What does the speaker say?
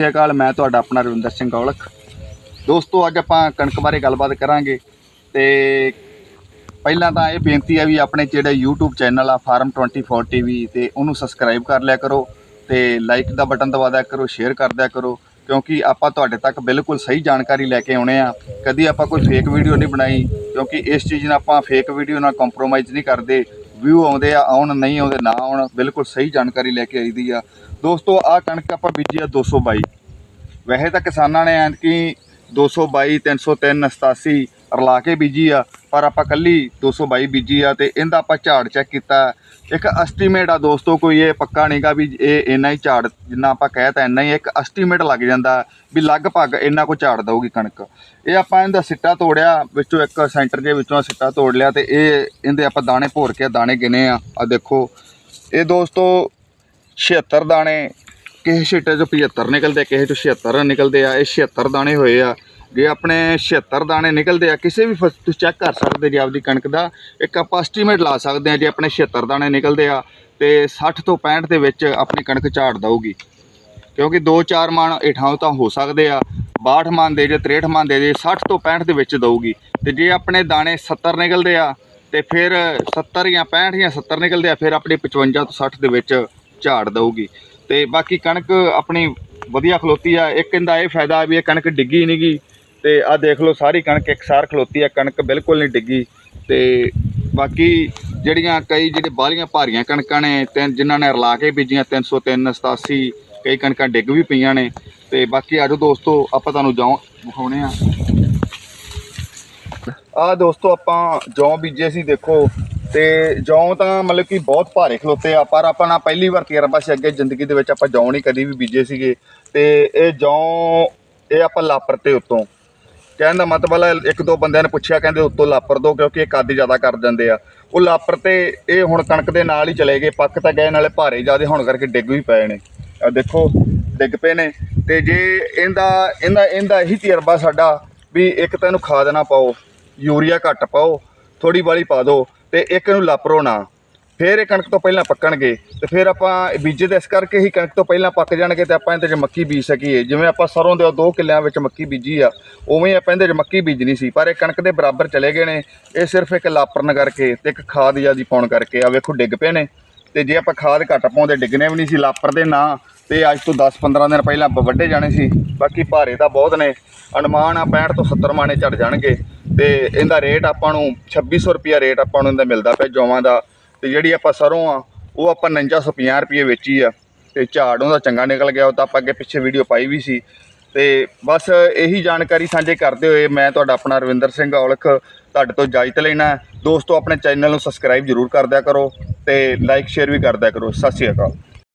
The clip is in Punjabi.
ਸਤਿ ਸ਼੍ਰੀ ਅਕਾਲ, ਮੈਂ ਤੁਹਾਡਾ ਆਪਣਾ ਰਵਿੰਦਰ ਸਿੰਘ ਔਲਖ। ਦੋਸਤੋ, ਅੱਜ ਆਪਾਂ ਕਣਕ ਬਾਰੇ ਗੱਲਬਾਤ ਕਰਾਂਗੇ ਤੇ ਪਹਿਲਾਂ ਤਾਂ ਇਹ ਬੇਨਤੀ ਹੈ ਵੀ ਆਪਣੇ ਜਿਹੜੇ YouTube ਚੈਨਲ ਆ, ਫਾਰਮ 24 ਟੀਵੀ ਤੇ ਉਹਨੂੰ ਸਬਸਕ੍ਰਾਈਬ ਕਰ ਲਿਆ ਕਰੋ ਤੇ ਲਾਈਕ ਦਾ ਬਟਨ ਦਬਾ ਦਿਆ ਕਰੋ ਸ਼ੇਅਰ ਕਰ ਦਿਆ ਕਰੋ, ਕਿਉਂਕਿ ਆਪਾਂ ਤੁਹਾਡੇ ਤੱਕ ਬਿਲਕੁਲ ਸਹੀ ਜਾਣਕਾਰੀ ਲੈ ਕੇ ਆਉਣੇ ਆ। ਕਦੀ ਆਪਾਂ ਕੋਈ ਫੇਕ ਵੀਡੀਓ ਨਹੀਂ ਬਣਾਈ, ਕਿਉਂਕਿ ਇਸ ਚੀਜ਼ ਨਾਲ ਆਪਾਂ ਫੇਕ ਵੀਡੀਓ ਨਾਲ ਕੰਪਰੋਮਾਈਜ਼ ਨਹੀਂ ਕਰਦੇ। ਵਿਊ ਆਉਂਦੇ ਆ, ਆਉਣ ਨਹੀਂ ਆਉਂਦੇ, ਨਾ ਆਉਣ, ਬਿਲਕੁਲ ਸਹੀ ਜਾਣਕਾਰੀ ਲੈ ਕੇ ਆਈਦੀ ਆ। ਦੋਸਤੋ, ਆਹ ਕਣਕ ਆਪਾਂ ਬੀਜੀ ਆ 222 ਵੈਸੇ ਤਾਂ ਕਿਸਾਨਾਂ ਨੇ ਐਤਕੀ 222 303 87 ਰਲਾ ਕੇ ਬੀਜੀ ਆ, ਪਰ ਆਪਾਂ ਕੱਲੀ 222 ਬੀਜੀ ਆ ਤੇ ਇਹਦਾ ਆਪਾਂ ਝਾੜ ਚੈੱਕ ਕੀਤਾ। ਇੱਕ ਐਸਟੀਮੇਟ ਆ ਦੋਸਤੋ, ਕੋਈ ਇਹ ਪੱਕਾ ਨਹੀਂਗਾ ਵੀ ਇਹ ਇੰਨਾ ਹੀ ਝਾੜ, ਜਿੰਨਾ ਆਪਾਂ ਕਹਿ ਤਾ ਇੰਨਾ ਹੀ ਇੱਕ ਐਸਟੀਮੇਟ ਲੱਗ ਜਾਂਦਾ ਵੀ ਲਗਭਗ ਇੰਨਾ ਕੋ ਝਾੜ ਦਊਗੀ ਕਣਕ। ਇਹ ਆਪਾਂ ਇਹਦਾ ਸਿੱਟਾ ਤੋੜਿਆ, ਵਿੱਚੋਂ ਇੱਕ ਸੈਂਟਰ ਦੇ ਵਿੱਚੋਂ ਸਿੱਟਾ ਤੋੜ ਲਿਆ ਤੇ ਇਹ, ਇਹਦੇ ਆਪਾਂ ਦਾਣੇ ਭੋਰ ਕੇ ਦਾਣੇ ਗਿਣੇ ਆ। ਆ ਦੇਖੋ, ਇਹ ਦੋਸਤੋ 76 ਦਾਣੇ, ਕਿਸੇ ਛਿੱਟੇ ਚੋਂ 75 ਨਿਕਲਦੇ ਕਿਸੇ ਚੋਂ 76 ਨਿਕਲਦੇ ਆ, ਇਹ 76 ਦਾਣੇ ਹੋਏ ਆ। ਜੇ ਆਪਣੇ 76 ਦਾਣੇ ਨਿਕਲਦੇ ਆ, ਕਿਸੇ ਵੀ ਫਸ- ਤੁਸੀਂ ਚੈੱਕ ਕਰ ਸਕਦੇ ਜੇ ਆਪਦੀ ਕਣਕ ਦਾ, ਇੱਕ ਆਪਾਂ ਐਸਟੀਮੇਟ ਲਾ ਸਕਦੇ ਆ ਜੇ ਆਪਣੇ 76 ਦਾਣੇ ਨਿਕਲਦੇ ਆ, ਤੇ 60 ਤੋਂ 65 ਦੇ ਵਿੱਚ ਆਪਣੀ ਕਣਕ ਝਾੜ ਦਊਗੀ। ਕਿਉਂਕਿ 2-4 ਮਣ ਇਠਾਂ ਤਾਂ ਹੋ ਸਕਦੇ ਆ 62 ਮਣ ਦੇ ਜੇ 63 ਮਣ ਦੇ ਜੇ 60 ਤੋਂ 65 ਦੇ ਵਿੱਚ ਦਊਗੀ। ਤੇ ਜੇ ਆਪਣੇ ਦਾਣੇ 70 ਨਿਕਲਦੇ ਆ, ਤੇ ਫਿਰ 70 ਜਾਂ 65 ਜਾਂ 70 ਨਿਕਲਦੇ ਆ, ਫਿਰ ਆਪਣੀ 55 ਤੋਂ 60 ਦੇ ਵਿੱਚ ਝਾੜ ਦਊਗੀ। ਤੇ ਬਾਕੀ ਕਣਕ ਆਪਣੀ ਵਧੀਆ ਖਲੋਤੀ ਆ। ਇੱਕ ਇਹਦਾ ਇਹ ਫਾਇਦਾ ਵੀ ਇਹ ਕਣਕ ਡਿੱਗੀ ਨਹੀਂਗੀ ਤੇ ਆ ਦੇਖ ਲਓ ਸਾਰੀ ਕਣਕ ਇੱਕਸਾਰ ਖਲੋਤੀ ਆ। ਕਣਕ ਬਿਲਕੁਲ ਨਹੀਂ ਡਿੱਗੀ। ਤੇ ਬਾਕੀ ਜਿਹੜੀਆਂ ਕਈ ਜਿਹੜੇ ਬਾਹਲੀਆਂ ਭਾਰੀਆਂ ਕਣਕਾਂ ਨੇ ਤੇ ਜਿਨ੍ਹਾਂ ਨੇ ਰਲਾ ਕੇ ਬੀਜੀਆਂ 303 87 ਕਈ ਕਣਕਾਂ ਡਿੱਗ ਵੀ ਪਈਆਂ ਨੇ। ਤੇ ਬਾਕੀ ਆਜੋ ਦੋਸਤੋ, ਆਪਾਂ ਤੁਹਾਨੂੰ ਜੌਂ ਵਿਖਾਉਣੇ ਆ। ਆ ਦੋਸਤੋ, ਆਪਾਂ ਜੌਂ ਬੀਜੇ ਸੀ, ਦੇਖੋ। ਤੇ ਜੌਂ ਤਾਂ ਮਤਲਬ ਕਿ ਬਹੁਤ ਭਾਰੇ ਖਲੋਤੇ ਆ, ਪਰ ਆਪਾਂ ਨਾ ਪਹਿਲੀ ਵਾਰ ਤਜਰਬਾ ਸੀ, ਅੱਗੇ ਜ਼ਿੰਦਗੀ ਦੇ ਵਿੱਚ ਆਪਾਂ ਜੌਂ ਨਹੀਂ ਕਦੀ ਵੀ ਬੀਜੇ ਸੀਗੇ। ਤੇ ਇਹ ਜੌਂ, ਇਹ ਆਪਾਂ ਲਾਪਰ ਤੇ ਉੱਤੋਂ। ਕਹਿਣ ਦਾ ਮਤਲਬ ਹੈ ਇੱਕ ਦੋ ਬੰਦਿਆਂ ਨੇ ਪੁੱਛਿਆ, ਕਹਿੰਦੇ ਉੱਤੋਂ ਲਾਪਰ ਦੋ, ਕਿਉਂਕਿ ਇਹ ਕੱਦ ਜ਼ਿਆਦਾ ਕਰ ਜਾਂਦੇ ਆ। ਉਹ ਲਾਪਰ ਤੇ ਇਹ ਹੁਣ ਕਣਕ ਦੇ ਨਾਲ ਹੀ ਚਲੇ ਗਏ, ਪੱਕ ਤਾਂ ਗਏ, ਨਾਲੇ ਭਾਰੇ ਜ਼ਿਆਦੇ ਹੋਣ ਕਰਕੇ ਡਿੱਗ ਵੀ ਪਏ ਨੇ। ਆ ਦੇਖੋ, ਡਿੱਗ ਪਏ ਨੇ। ਤੇ ਜੇ ਇਹਦਾ ਇਹਦਾ ਇਹਦਾ ਇਹੀ ਤਜਰਬਾ ਸਾਡਾ ਵੀ ਇੱਕ ਤਾਂ ਇਹਨੂੰ ਖਾਦ ਨਾ ਪਾਓ, ਯੂਰੀਆ ਘੱਟ ਪਾਓ ਥੋੜੀ ਬਾਲੀ ਪਾ ਦਿਓ। ਤੇ ਇੱਕ ਇਹਨੂੰ ਲਾਪਰੋ ਨਾ ਫਿਰ ਇਹ ਕਣਕ ਤੋਂ ਪਹਿਲਾਂ ਪੱਕਣਗੇ ਤੇ ਫਿਰ ਆਪਾਂ ਬੀਜੇ ਦੇ ਇਸ ਕਰਕੇ ਹੀ ਕਣਕ ਤੋਂ ਪਹਿਲਾਂ ਪੱਕ ਜਾਣਗੇ ਤੇ ਆਪਾਂ ਇਹਦੇ 'ਚ ਮੱਕੀ ਬੀਜ ਸਕੀਏ। ਜਿਵੇਂ ਆਪਾਂ ਸਰੋਂ ਦੇ ਦੋ ਕਿੱਲਿਆਂ ਵਿੱਚ ਮੱਕੀ ਬੀਜੀ ਆ, ਉਵੇਂ ਹੀ ਆਪਾਂ ਇਹਦੇ 'ਚ ਮੱਕੀ ਬੀਜਣੀ ਸੀ। ਪਰ ਇਹ ਕਣਕ ਦੇ ਬਰਾਬਰ ਚਲੇ ਗਏ ਨੇ, ਇਹ ਸਿਰਫ ਇੱਕ ਲਾਪਰਨ ਕਰਕੇ, ਤੇ ਇੱਕ ਖਾਦ ਜਿਆਦੀ ਪਾਉਣ ਕਰਕੇ। ਆ ਵੇਖੋ, ਡਿੱਗ ਪਏ ਨੇ। ਤੇ ਜੇ ਆਪਾਂ ਖਾਦ ਘੱਟ ਪਾਉਂਦੇ, ਡਿੱਗਣੇ ਵੀ ਨਹੀਂ ਸੀ, ਲਾਪਰ ਦੇ ਨਾ। ਤੇ ਅੱਜ ਤੋਂ 10-15 ਦਿਨ ਪਹਿਲਾਂ ਬ- ਵੱਢੇ ਜਾਣੇ ਸੀ। ਬਾਕੀ ਭਾਰੇ ਤਾਂ ਬਹੁਤ ਨੇ। ਅਨੁਮਾਨ ਆ 65 ਤੋਂ 70 ਮਾਣੇ ਝੜ ਜਾਣਗੇ। ਤੇ ਇਹਦਾ ਰੇਟ ਆਪਾਂ ਨੂੰ 2600 ਰੁਪਿਆ ਰੇਟ ਆਪਾਂ ਨੂੰ ਇਹਦਾ ਮਿਲਦਾ ਪਿਆ ਜੌਵਾਂ ਦਾ। ਤੇ ਜਿਹੜੀ ਆਪਾਂ ਸਰੋਂ ਆ, ਉਹ ਆਪਾਂ 4950 ਰੁਪਏ ਵੇਚੀ ਆ। ਤੇ ਝਾੜ ਉਹਦਾ ਚੰਗਾ ਨਿਕਲ ਗਿਆ, ਉਹ ਤਾਂ ਆਪਾਂ ਅੱਗੇ ਪਿੱਛੇ ਵੀਡੀਓ ਪਾਈ ਵੀ ਸੀ। ਤੇ ਬਸ ਇਹੀ ਜਾਣਕਾਰੀ ਸਾਂਝੇ ਕਰਦੇ ਹੋਏ ਮੈਂ ਤੁਹਾਡਾ ਆਪਣਾ ਰਵਿੰਦਰ ਸਿੰਘ ਔਲਖ ਤੁਹਾਡੇ ਤੋਂ ਇਜਾਜ਼ਤ ਲੈਣਾ ਦੋਸਤੋ, ਆਪਣੇ ਚੈਨਲ ਨੂੰ ਸਬਸਕ੍ਰਾਈਬ ਜ਼ਰੂਰ ਕਰਦਿਆ ਕਰੋ ਤੇ ਲਾਈਕ ਸ਼ੇਅਰ ਵੀ ਕਰਦਿਆ ਕਰੋ। ਸਤਿ ਸ਼੍ਰੀ ਅਕਾਲ।